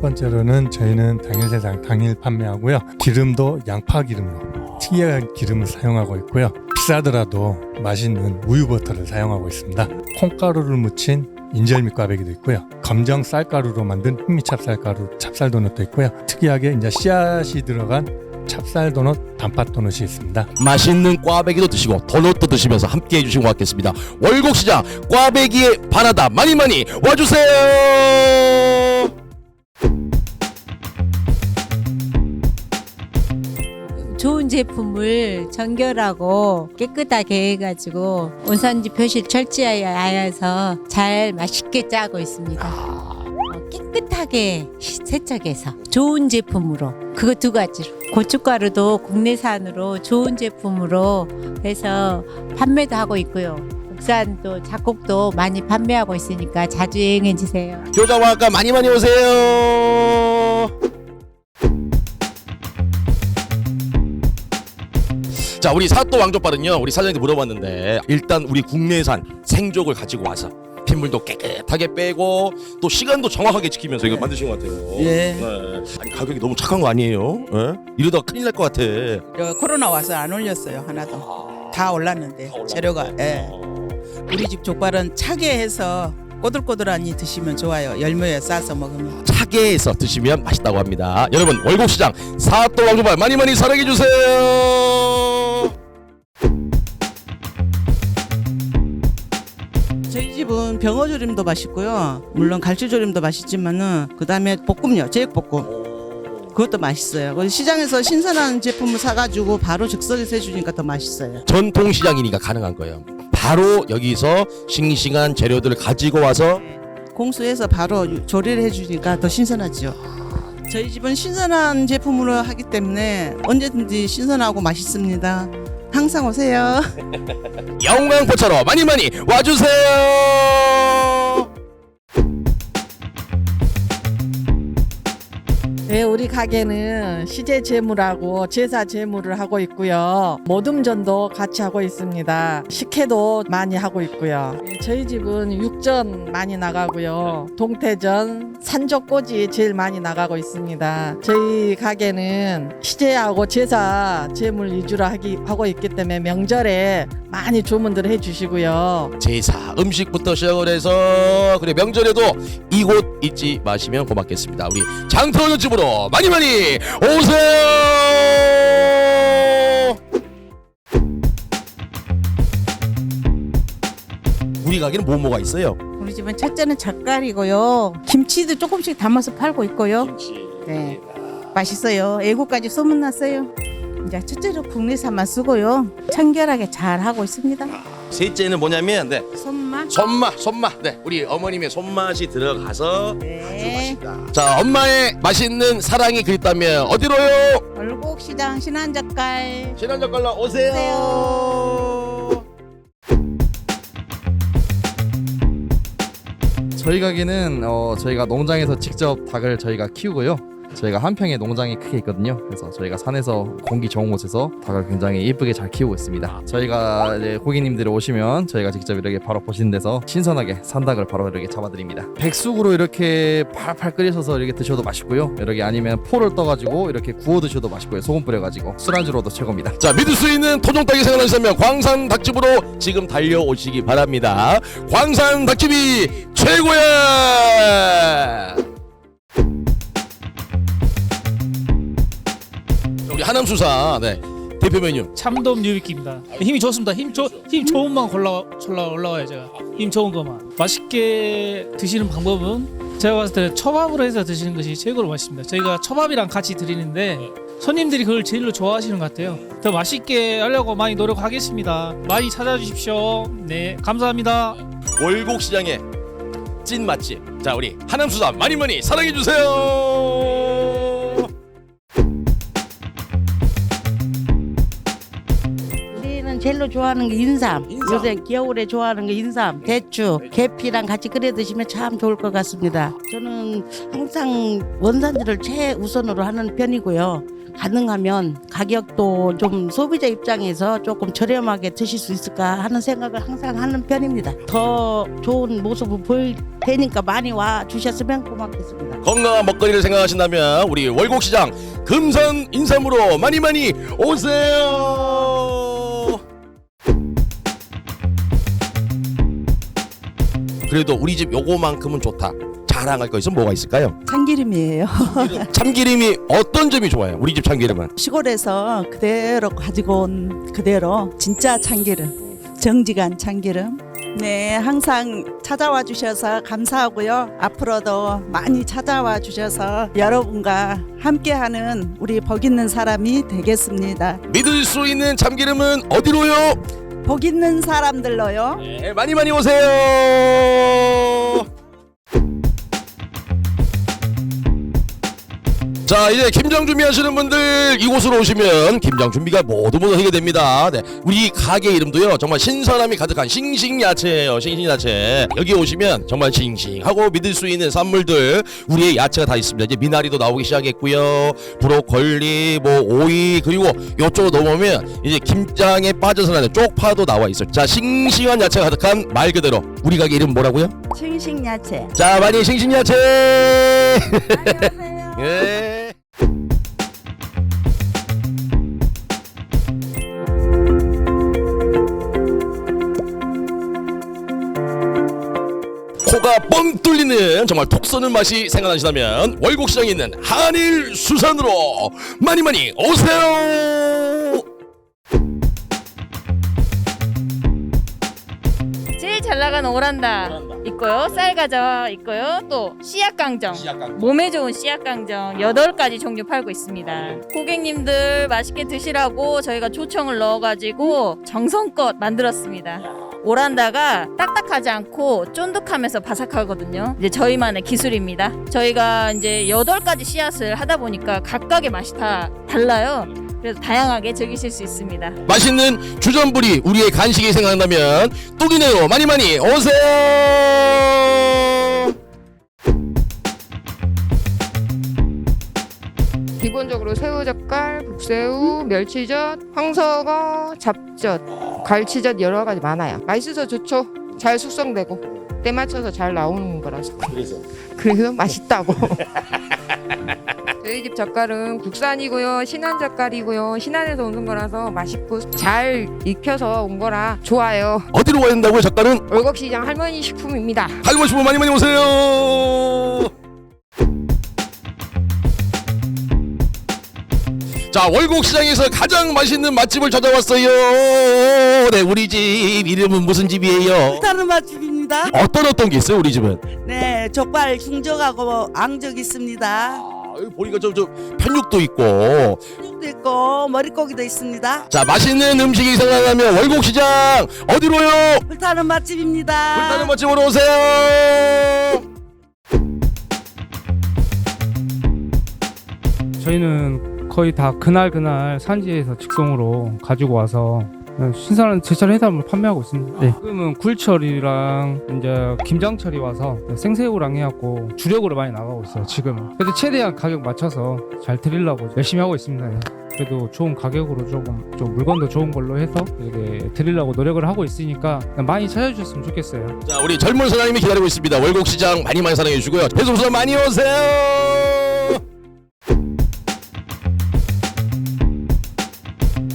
첫 번째로는 저희는 당일 세상 당일 판매하고요. 기름도 양파 기름으로 특이한 기름을 사용하고 있고요. 비싸더라도 맛있는 우유 버터를 사용하고 있습니다. 콩가루를 묻힌 인절미 꽈배기도 있고요. 검정 쌀가루로 만든 흑미 찹 쌀가루 찹쌀 도넛도 있고요. 특이하게 이제 씨앗이 들어간 찹쌀 도넛 단팥 도넛이 있습니다. 맛있는 꽈배기도 드시고 도넛도 드시면서 함께 해주시고 왔겠습니다. 월곡시장 꽈배기의 바나다 많이 많이 와주세요. 제품을 정결하고 깨끗하게 해가지고 원산지 표시 철저하여서 잘 맛있게 짜고 있습니다. 어, 깨끗하게 세척해서 좋은 제품으로 그거 두 가지로 고춧가루도 국내산으로 좋은 제품으로 해서 판매도 하고 있고요. 국산 또 작곡도 많이 판매하고 있으니까 자주 여행해 주세요. 교자와가 많이 많이 오세요. 자 우리 사또 왕족발은요 우리 사장님께 물어봤는데 일단 우리 국내산 생족을 가지고 와서 핏물도 깨끗하게 빼고 또 시간도 정확하게 지키면서 이거 만드신 것 같아요. 예. 네. 아니 가격이 너무 착한 거 아니에요? 예? 이러다가 큰일 날 것 같아. 저 코로나 와서 안 올렸어요 하나도 다 올랐는데 재료가 예. 우리 집 족발은 차게 해서 꼬들꼬들하니 드시면 좋아요 열무에 싸서 먹으면 차게 해서 드시면 맛있다고 합니다. 여러분 월곡시장 사또 왕족발 많이 많이 사랑해 주세요. 병어조림도 맛있고요 물론 갈치조림도 맛있지만은 그 다음에 볶음요 제육볶음 그것도 맛있어요 시장에서 신선한 제품을 사가지고 바로 즉석에서 해주니까 더 맛있어요 전통 시장이니까 가능한 거예요. 바로 여기서 싱싱한 재료들을 가지고 와서 공수해서 바로 유- 조리를 해주니까 더 신선하죠. 저희 집은 신선한 제품으로 하기 때문에 언제든지 신선하고 맛있습니다. 항상 오세요. 영광포차로 많이 많이 와주세요. 네, 우리 가게는 시제 제물하고 제사 제물을 하고 있고요. 모둠전도 같이 하고 있습니다. 식혜도 많이 하고 있고요. 네, 저희 집은 육전 많이 나가고요. 동태전, 산적꼬지 제일 많이 나가고 있습니다. 저희 가게는 시제하고 제사 제물 위주로 하기, 하고 있기 때문에 명절에 많이 주문들 해주시고요. 제사 음식부터 시작을 해서 그래 명절에도 이곳 잊지 마시면 고맙겠습니다. 우리 장터원 집으로 많이 많이 오세요. 우리 가게는 뭐 뭐가 있어요? 우리 집은 첫째는 젓갈이고요. 김치도 조금씩 담아서 팔고 있고요. 네. 맛있어요. 애국까지 소문났어요. 이제 첫째로 국내산만 쓰고요. 청결하게 잘 하고 있습니다. 셋째는 뭐냐면 네. 손맛. 손맛 손맛 네 우리 어머님의 손맛이 들어가서 네. 자 엄마의 맛있는 사랑이 그립다면 어디로요? 월곡시장 신안젓갈. 신한젓갈로 오세요. 오세요. 저희 가게는 어, 저희가 농장에서 직접 닭을 저희가 키우고요. 저희가 한평에 농장이 크게 있거든요. 그래서 저희가 산에서 공기 좋은 곳에서 닭을 굉장히 예쁘게 잘 키우고 있습니다. 저희가 이제 고객님들이 오시면 저희가 직접 이렇게 바로 보시는 데서 신선하게 산닭을 바로 이렇게 잡아드립니다. 백숙으로 이렇게 팔팔 끓이셔서 이렇게 드셔도 맛있고요. 이렇게 아니면 포를 떠가지고 이렇게 구워 드셔도 맛있고요. 소금 뿌려가지고 술안주로도 최고입니다. 자 믿을 수 있는 토종닭이 생각나시다면 광산 닭집으로 지금 달려오시기 바랍니다. 광산 닭집이 최고야. 우리 하남 수사 네. 대표 메뉴 참돔 유비키입니다. 힘이 좋습니다. 힘, 좋, 힘 좋은 만 올라, 올라, 올라와요 제가. 힘 좋은 것만. 맛있게 드시는 방법은 제가 봤을 때 초밥으로 해서 드시는 것이 최고로 맛있습니다. 저희가 초밥이랑 같이 드리는데 손님들이 그걸 제일로 좋아하시는 것 같아요. 더 맛있게 하려고 많이 노력하겠습니다. 많이 찾아주십시오. 네, 감사합니다. 월곡시장의 찐 맛집 자 우리 하남 수사 많이 많이 사랑해 주세요. 제일로 좋아하는 게 인삼. 인삼. 요새 겨울에 좋아하는 게 인삼, 대추, 계피랑 같이 끓여 드시면 참 좋을 것 같습니다. 저는 항상 원산지를 최우선으로 하는 편이고요. 가능하면 가격도 좀 소비자 입장에서 조금 저렴하게 드실 수 있을까 하는 생각을 항상 하는 편입니다. 더 좋은 모습을 보일 테니까 많이 와 주셨으면 고맙겠습니다. 건강한 먹거리를 생각하신다면 우리 월곡시장 금산 인삼으로 많이 많이 오세요. 그래도 우리 집 요거만큼은 좋다. 자랑할 거 있으면 뭐가 있을까요? 참기름이에요. 참기름이 어떤 점이 좋아요? 우리 집 참기름은 시골에서 그대로 가지고 온 그대로 진짜 참기름. 정직한 참기름. 네, 항상 찾아와 주셔서 감사하고요. 앞으로도 많이 찾아와 주셔서 여러분과 함께하는 우리 복 있는 사람이 되겠습니다. 믿을 수 있는 참기름은 어디로요? 복 있는 사람들로요. 네, 많이 많이 오세요. 자 이제 김장 준비하시는 분들 이곳으로 오시면 김장 준비가 모두 모두 하게 됩니다. 네, 우리 가게 이름도요 정말 신선함이 가득한 싱싱야채예요. 싱싱야채 여기 오시면 정말 싱싱하고 믿을 수 있는 산물들 우리의 야채가 다 있습니다. 이제 미나리도 나오기 시작했고요. 브로콜리, 뭐 오이 그리고 이쪽으로 넘어오면 이제 김장에 빠져서 나는 쪽파도 나와 있어요. 자 싱싱한 야채가 가득한 말 그대로 우리 가게 이름 뭐라고요? 싱싱야채. 자 많이 싱싱야채. 예. 코가 뻥 뚫리는 정말 톡 쏘는 맛이 생각나시다면 월곡시장에 있는 한일 수산으로 많이 많이 오세요. 제일 잘 나가는 오란다. 있고요. 쌀과자 있고요. 또 씨앗강정. 몸에 좋은 씨앗강정 여덟 가지 종류 팔고 있습니다. 고객님들 맛있게 드시라고 저희가 초청을 넣어가지고 정성껏 만들었습니다 오란다가 딱딱하지 않고 쫀득하면서 바삭하거든요. 이제 저희만의 기술입니다. 저희가 이제 여덟 가지 씨앗을 하다 보니까 각각의 맛이 다 달라요. 그래서 다양하게 즐기실 수 있습니다. 맛있는 주전부리 우리의 간식이 생각나면 뚝이네요. 많이 많이 오세요. 기본적으로 새우젓갈, 북새우, 멸치젓, 황석어, 잡젓, 갈치젓 여러 가지 많아요. 맛있어서 좋죠. 잘 숙성되고 때 맞춰서 잘 나오는 거라서. 그래서 그래서 맛있다고. 저희 집 젓갈은 국산이고요. 신안 젓갈이고요. 신안에서 오는 거라서 맛있고 잘 익혀서 온 거라 좋아요. 어디로 가야 된다고요? 작가는 월곡시장 할머니 식품입니다. 할머니 싶으면 많이 많이 오세요. 자 월곡 시장에서 가장 맛있는 맛집을 찾아왔어요. 네 우리 집 이름은 무슨 집이에요? 다른 맛집입니다. 어떤 어떤 게 있어요 우리 집은? 네, 족발 중적하고 앙적 있습니다. 아, 여기 보니까 좀, 좀 편육도 있고 육도 있고 머릿고기도 있습니다. 자 맛있는 음식이 생각나면 월곡 시장 어디로요? 불타는 맛집입니다. 불타는 맛집으로 오세요. 거의 다 그날 그날 산지에서 직송으로 가지고 와서 신선한 제철 해산물 판매하고 있습니다. 네. 지금은 굴철이랑 이제 김장철이 와서 생새우랑 해갖고 주력으로 많이 나가고 있어요. 지금은. 그래도 최대한 가격 맞춰서 잘 드리려고 열심히 하고 있습니다. 네. 그래도 좋은 가격으로 조금 좀 물건도 좋은 걸로 해서 이렇게 드리려고 노력을 하고 있으니까 많이 찾아주셨으면 좋겠어요. 자 우리 젊은 사장님이 기다리고 있습니다. 월곡시장 많이 많이 사랑해 주시고요. 배송수산 많이 오세요.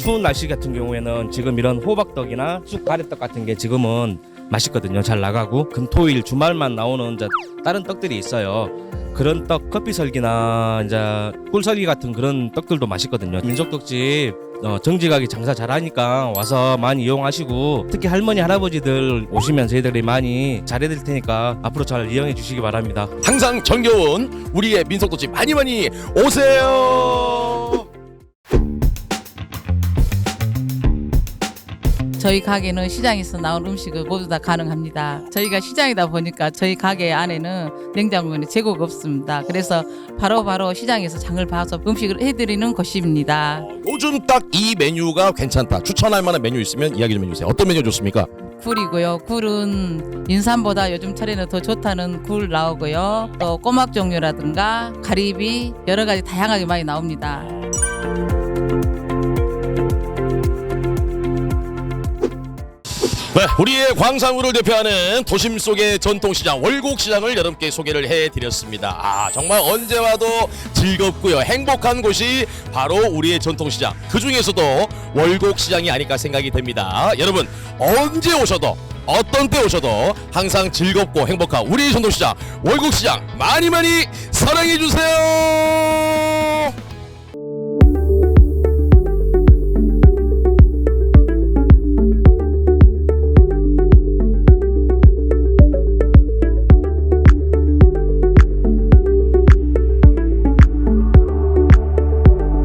추운 날씨 같은 경우에는 지금 이런 호박떡이나 쑥 가래떡 같은 게 지금은 맛있거든요. 잘 나가고 금토일 주말만 나오는 이제 다른 떡들이 있어요. 그런 떡 커피설기나 이제 꿀설기 같은 그런 떡들도 맛있거든요. 민속떡집 어, 정직하게 장사 잘하니까 와서 많이 이용하시고 특히 할머니 할아버지들 오시면 저희들이 많이 잘해드릴 테니까 앞으로 잘 이용해 주시기 바랍니다. 항상 정겨운 우리의 민속도집 많이 많이 오세요. 저희 가게는 시장에서 나온 음식을 모두 다 가능합니다. 저희가 시장이다 보니까 저희 가게 안에는 냉장고에는 재고가 없습니다. 그래서 바로 바로 시장에서 장을 봐서 음식을 해드리는 것입니다. 요즘 딱 이 메뉴가 괜찮다. 추천할 만한 메뉴 있으면 이야기 좀 해주세요. 어떤 메뉴 좋습니까? 굴이고요. 굴은 인삼보다 요즘 철에는 더 좋다는 굴 나오고요. 또 꼬막 종류라든가 가리비 여러 가지 다양하게 많이 나옵니다. 네, 우리의 광산구를 대표하는 도심 속의 전통시장 월곡시장을 여러분께 소개를 해드렸습니다. 아 정말 언제 와도 즐겁고요 행복한 곳이 바로 우리의 전통시장. 그 중에서도 월곡시장이 아닐까 생각이 됩니다. 여러분 언제 오셔도 어떤 때 오셔도 항상 즐겁고 행복한 우리의 전통시장 월곡시장 많이 많이 사랑해 주세요.